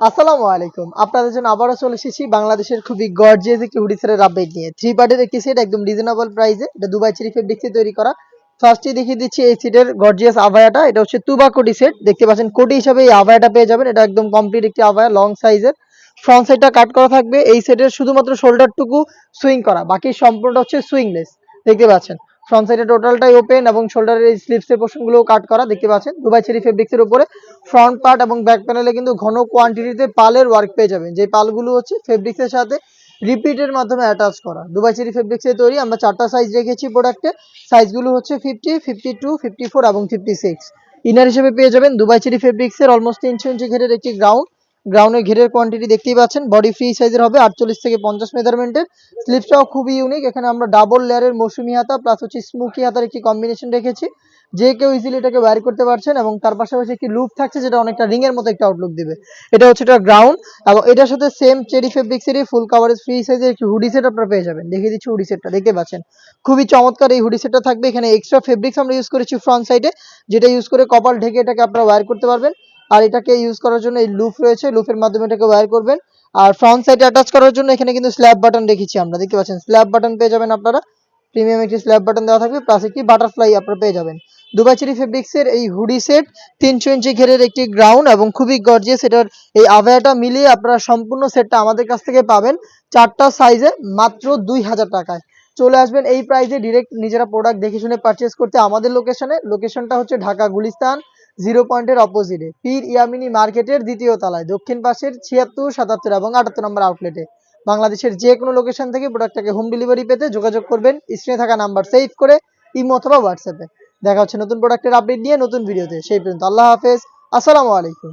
আসসালামু আলাইকুম। আপনাদের জন্য আবারও চলে এসেছি বাংলাদেশের খুবই গর্জিয়াস একটি হুডি সেটের আপডেট নিয়ে। থ্রি পার্টের একটি সেট একদম রিজনেবল প্রাইসে এটা দুবাই চেরি ফেব্রিক্সে তৈরি করা। ফার্স্টে দেখিয়ে দিচ্ছি এই সেটের গর্জিয়াস আভায়াটা। এটা হচ্ছে তুবা কোটি সেট দেখতে পাচ্ছেন কোটি হিসাবে এই আভায়াটা পেয়ে যাবেন। এটা একদম কমপ্লিট একটি আভায়া লং সাইজের ফ্রন্ট সাইডটা কাট করা থাকবে। এই সেটের শুধুমাত্র শোল্ডারটুকু সুইং করা। বাকি সম্পূর্ণটা হচ্ছে সুইংলেস দেখতে পাচ্ছেন। ফ্রন্ট সাইডে টোটালটাই ওপেন এবং শোল্ডারের এই স্লিপসের পোর্শনগুলো কাট করা, দেখতে পাচ্ছেন? দুবাই চেরি ফেব্রিক্সের উপরে ফ্রন্ট পার্ট এবং ব্যাক প্যানেলে কিন্তু ঘন কোয়ান্টিটিতে পালের ওয়ার্ক পেয়ে যাবেন। যে পালগুলো হচ্ছে ফেব্রিক্সের সাথে রিপিটের মাধ্যমে অ্যাটাচ করা। দুবাই চেরি ফেব্রিক্সের তৈরি, আমরা চারটা সাইজ রেখেছি প্রোডাক্টে সাইজগুলো হচ্ছে fifty fifty two fifty four এবং ফিফটি সিক্স ইনার হিসেবে পেয়ে যাবেন দুবাই চেরি ফেব্রিক্সের অলমোস্ট তিনশো ইঞ্চি ঘেরের একটি গ্রাউন্ড গ্রাউন্ডের ঘেরের কোয়ান্টিটি দেখতেই পাচ্ছেন। বডি ফ্রি সাইজের হবে আটচল্লিশ থেকে পঞ্চাশ মেজারমেন্টের স্লিপসটাও খুবই ইউনিক এখানে আমরা ডাবল লেয়ারের মৌসুমি হাতা প্লাস হচ্ছে স্মুকি হাতার একটি কম্বিনেশন রেখেছি। যে কেউ ইজিলি এটাকে ওয়্যার করতে পারছেন এবং তার পাশাপাশি একটি লুপ থাকছে যেটা অনেকটা রিং এর মতো একটা আউটলুক দিবে। এটা হচ্ছে এটা গ্রাউন্ড এবং এটার সাথে সেম চেরি ফেব্রিক্সেরই ফুল কাভারেজ ফ্রি সাইজের একটি হুডি সেট আপনারা পেয়ে যাবেন। দেখিয়ে দিচ্ছি হুডি সেটটা দেখতে পাচ্ছেন? খুবই চমৎকার এই হুডি সেটটা থাকবে। এখানে এক্সট্রা ফেব্রিক্স আমরা ইউজ করেছি ফ্রন্ট সাইডে যেটা ইউজ করে কপাল ঢেকে এটাকে আপনারা ওয়্যার করতে পারবেন। আর এটাকে ইউজ করার জন্য এই লুপ রয়েছে লুপের মাধ্যমে এটাকে ওয়্যার করবেন। আর ফ্রন্ট সাইডে অ্যাটাচ করার জন্য এখানে কিন্তু স্ল্যাব বাটন রেখেছি আমরা, দেখতে পাচ্ছেন? স্ল্যাব বাটন পেয়ে যাবেন আপনারা। প্রিমিয়াম একটি স্ল্যাব বাটন দেওয়া থাকবে প্লাস একটি বাটারফ্লাই আপনারা পেয়ে যাবেন। দুবাই চেরি ফেব্রিক্সের এই হুডি সেট তিনশো ইঞ্চি ঘেরের একটি গ্রাউন্ড এবং খুবই গর্জিয়াস এটার এই আভায়াটা মিলিয়ে আপনারা সম্পূর্ণ সেটটা আমাদের কাছ থেকে পাবেন চারটা সাইজে মাত্র দুই হাজার টাকায়। চলে আসবেন এই প্রাইসে ডিরেক্ট নিজেরা প্রোডাক্ট দেখে শুনে পারচেস করতে আমাদের লোকেশনে লোকেশনটা হচ্ছে ঢাকা, গুলিস্তান। জিরো পয়েন্টের অপোজিটে পীর ইয়ামিনি মার্কেটের দ্বিতীয় তলায়, দক্ষিণ পাশের ছিয়াত্তর, সাতাত্তর এবং আটাত্তর নম্বর আউটলেটে বাংলাদেশের যে কোনো লোকেশন থেকে প্রোডাক্টটাকে হোম ডেলিভারি পেতে যোগাযোগ করবেন, স্ক্রিনে থাকা নাম্বার সেভ করে ইমো অথবা হোয়াটসঅ্যাপে। দেখা হচ্ছে নতুন প্রোডাক্টের আপডেট নিয়ে নতুন ভিডিওতে সেই পর্যন্ত আল্লাহ হাফেজ। আসসালামু আলাইকুম।